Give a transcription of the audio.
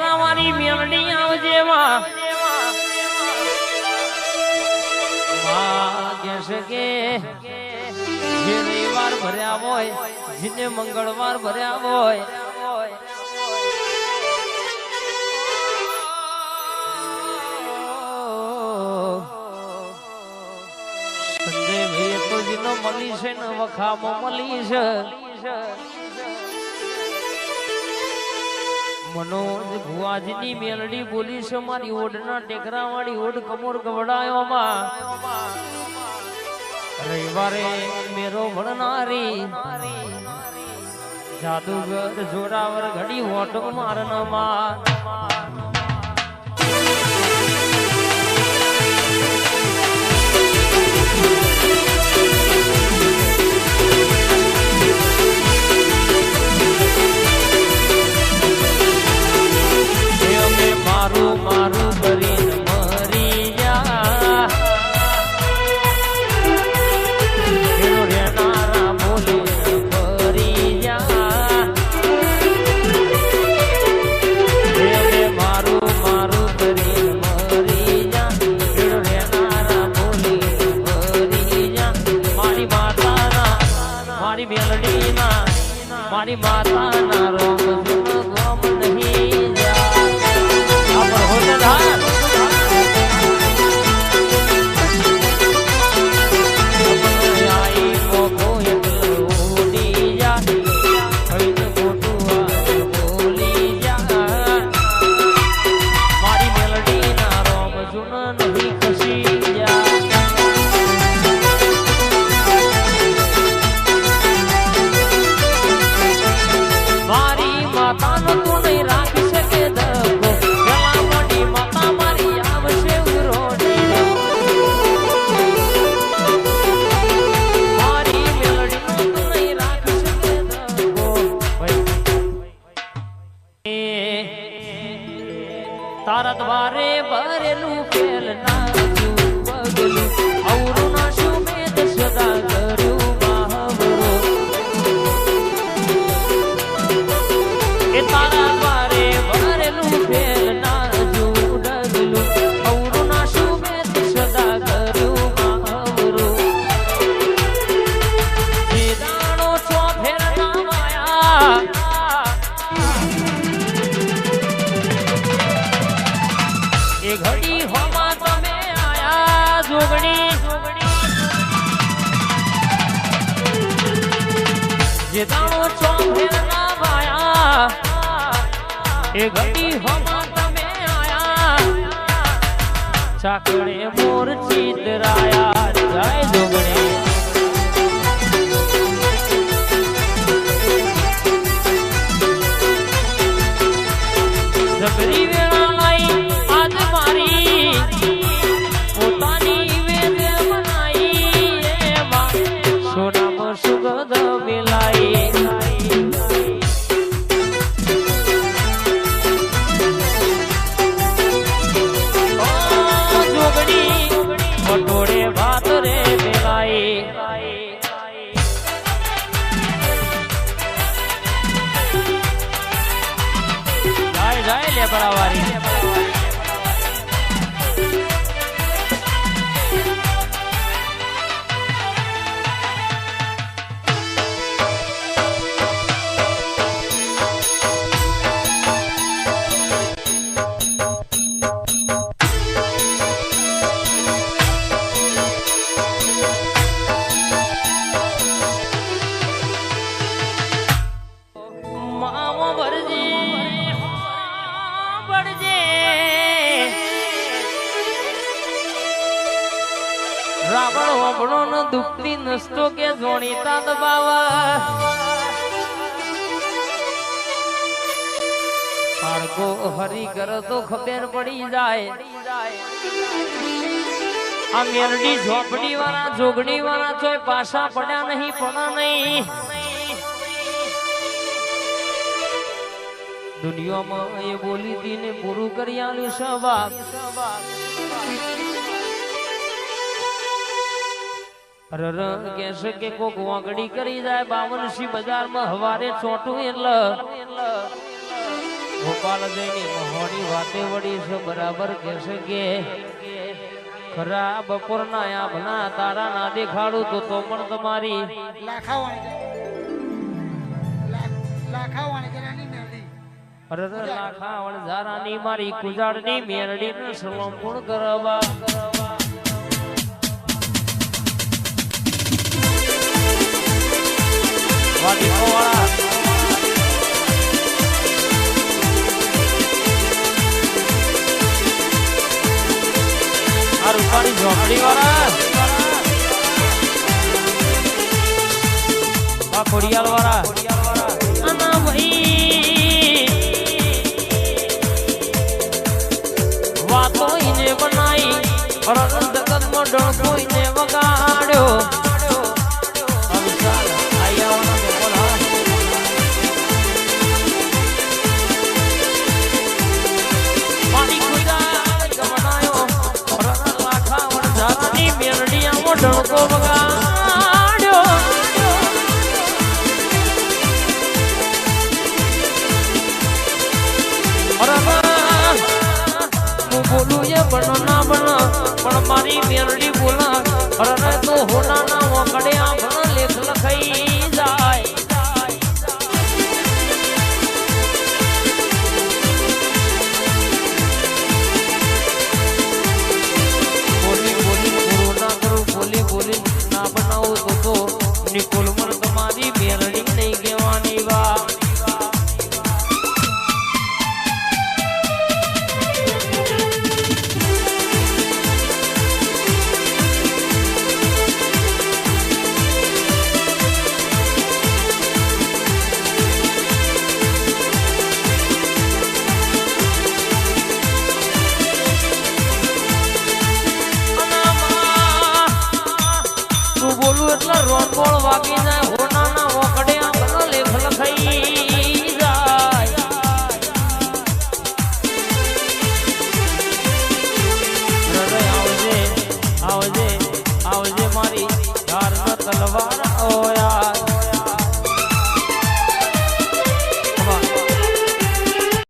ટેકરા મારી મેલડી આવજે માં કે જે ભર્યા હોય, જેને મંગળવાર ભર્યા હોય. મળી છે ને વખામાં મળી છે. મનોજ ભુવાજીની મેલડી બોલી છે, મારી ઓઢના ટેકરા વાળી ઓઢ કમોર ગવડાયો રવિવારે મેરો ભણનારી જાદુગર જોરાવર ઘડી ઓટો મારનમાં. જા થઈને મોટું આ બોલી જા મારી મેલડી ના રોમ જુન નહીં ખસી. જે દાણો ચોંફેર ના ભાયા એ ઘડી હોમાં તમે આયા. ચાકડે મોર ચિતરાયા દુખતી નસતો કે જોણીતા દબાવા બાળકો હરી કર તો ખબર પડી જાય. આ મેરડી ઝોપડી વાળા જોગણી વાળા તો પાછા પડ્યા નહીં પણ નહીં. દુનિયામાં એ બોલી દીને પૂરું કરી આલ્યું છે રર કહેશે કે કોક વાંગડી કરી જાય બાવનસી બજારમાં હવારે ચોટું એટલે. ગોપાલ જઈને મહોની વાતે વળી છે બરાબર કહેશે કે ખરા બપોરના આભના તારા ના દેખાડું તો તો પણ તમારી. લાખાવાણી લાખાવાણી મેરડી. મારી કુજાડની મેરડીને સલામ પણ કરવા વાડી રૂપાની ઝોપડી વાળા ખોડિયાલ વાળા બોલું એ બનો ના બનો પણ મારી મેરડી બોલા. અરે તો હોના ના આભણ એટલે રોણગોળ વાગી જાય હોનાના